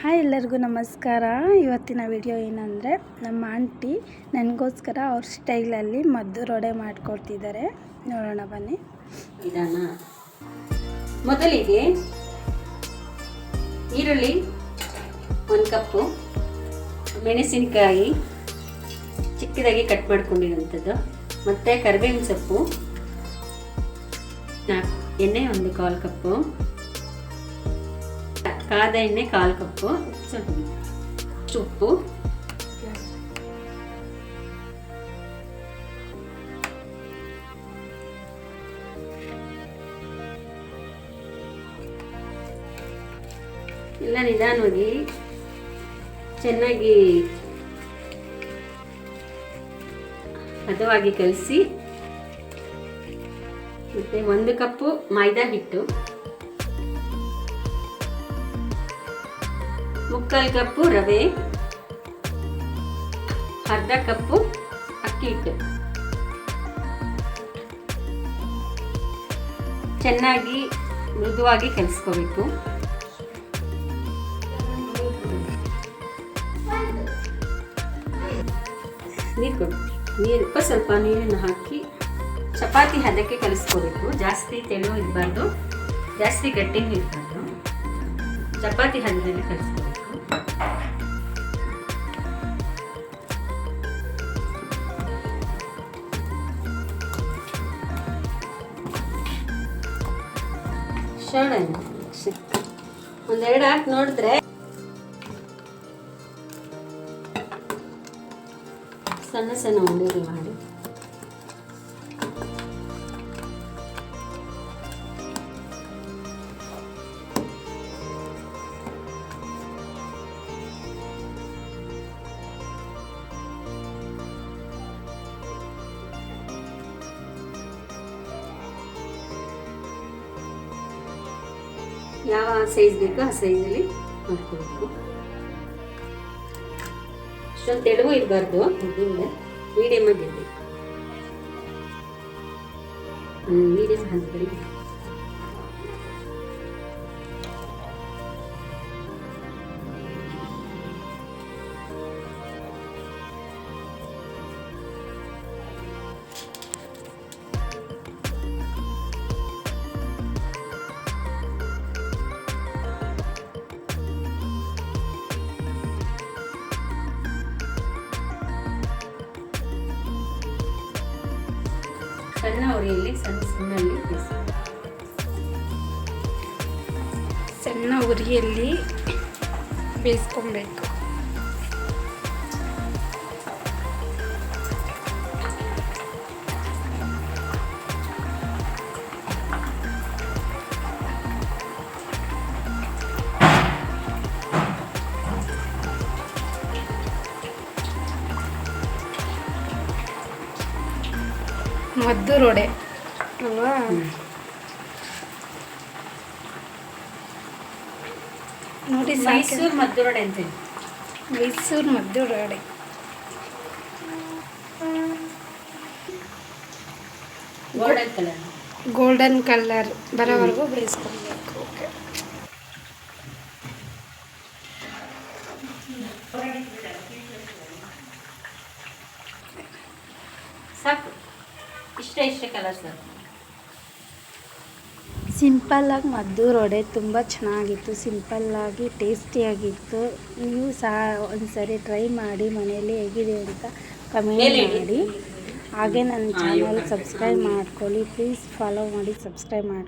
Hi ಎಲ್ಲರಿಗೂ ನಮಸ್ಕಾರ. ಇವತ್ತಿನ ವಿಡಿಯೋ ಏನಂದರೆ, ನಮ್ಮ ಆಂಟಿ ನನಗೋಸ್ಕರ ಅವ್ರ ಸ್ಟೈಲಲ್ಲಿ ಮದ್ದು ರೊಡೆ ಮಾಡಿಕೊಡ್ತಿದ್ದಾರೆ ನೋಡೋಣ ಬನ್ನಿ. ಇದಾನ ಮೊದಲಿಗೆ ಈರುಳ್ಳಿ ಒಂದು ಕಪ್ಪು, ಮೆಣಸಿನಕಾಯಿ ಚಿಕ್ಕದಾಗಿ ಕಟ್ ಮಾಡ್ಕೊಂಡಿರುವಂಥದ್ದು ಮತ್ತು ಕರಿಬೇವಿನ ಸೊಪ್ಪು, ನಾಲ್ಕು ಎಣ್ಣೆ, ಒಂದು ಕಾಲು ಕಪ್ಪು ಕಾದ ಎಣ್ಣೆ ಕಾಲು ಕಪ್ಪು, ಸ್ವಲ್ಪ ಉಪ್ಪು. ಎಲ್ಲ ನಿಧಾನವಾಗಿ ಚೆನ್ನಾಗಿ ಹದವಾಗಿ ಕಲಸಿ, ಮತ್ತೆ ಒಂದು ಕಪ್ಪು ಮೈದಾ ಹಿಟ್ಟು. ಮುಕ್ಕಾಲು ಕಪ್ಪು ರವೆ, ಅರ್ಧ ಕಪ್ಪು ಅಕ್ಕಿ ಹಿಟ್ಟು. ಚೆನ್ನಾಗಿ ಮೃದುವಾಗಿ ಕಲಿಸ್ಕೋಬೇಕು. ನೀರು ಕೊಡು. ನೀರು, ಸ್ವಲ್ಪ ಸ್ವಲ್ಪ ನೀರನ್ನು ಹಾಕಿ ಚಪಾತಿ ಹದಕ್ಕೆ ಕಲಿಸ್ಕೋಬೇಕು. ಜಾಸ್ತಿ ತೆಳು ಇರಬಾರ್ದು. ಜಾಸ್ತಿ ಗಟ್ಟಿನೂ ಇರಬಾರ್ದು. ಚಪಾತಿ ಹದದಲ್ಲಿ ಕಲಿಸ್ಕೋಬೇಕು. ಶರಣ ಒಂದೆರಡು ಹಾಕಿ ನೋಡಿದ್ರೆ ಸಣ್ಣ ಸಣ್ಣ ಉಂಡೆಗಳು ಮಾಡಿ. ಯಾವ ಸೈಜ್ ಬೇಕೋ ಆ ಸೈಜಲ್ಲಿ ಮಾಡ್ಕೊಬೇಕು. ಅಷ್ಟೊಂದು ತೆಳುವು ಇರಬಾರ್ದು. ಮೀಡಿಯಮ್ ಆಗಿರ್ಬೇಕು ಮೀಡಿಯಮ್ ಹಂತದಲ್ಲಿ ಸಣ್ಣ ಉರಿಯಲ್ಲಿ ಸಣ್ಣ ಸಣ್ಣಲ್ಲಿ ಸಣ್ಣ ಉರಿಯಲ್ಲಿ ಬೇಯಿಸ್ಕೊಬೇಕು ಮದ್ದು ರೋಡೆ. ಅಲ್ವಾ? ನೋಡಿ ಮೈಸೂರು ಮದ್ದು ರೋಡೆ ಅಂತೇಳಿ ಮೈಸೂರು ಮದ್ದು ರೋಡೆ. ಗೋಲ್ಡನ್ ಕಲರ್ ಗೋಲ್ಡನ್ ಕಲರ್ ಬರೋವರೆಗೂ ಬೇಯಿಸ್ಕೊಬೇಕು ಇಷ್ಟೇ ಇಷ್ಟ ಕಲರ್ ಸಾಕು ಸಿಂಪಲ್ಲಾಗಿ ಮದ್ದು ರೊಡೆ ತುಂಬ ಚೆನ್ನಾಗಿತ್ತು ಸಿಂಪಲ್ಲಾಗಿ ಟೇಸ್ಟಿಯಾಗಿತ್ತು. ನೀವು ಸಹ ಒಂದ್ಸರಿ ಟ್ರೈ ಮಾಡಿ ಮನೆಯಲ್ಲಿ ಹೇಗಿದೆ ಅಂತ ಕಮೆಂಟ್ ಮಾಡಿ. ಹಾಗೆ ನನ್ನ ಚಾನಲ್ ಸಬ್ಸ್ಕ್ರೈಬ್ ಮಾಡ್ಕೊಳ್ಳಿ. ಪ್ಲೀಸ್ ಫಾಲೋ ಮಾಡಿ ಸಬ್ಸ್ಕ್ರೈಬ್ ಮಾಡಿ.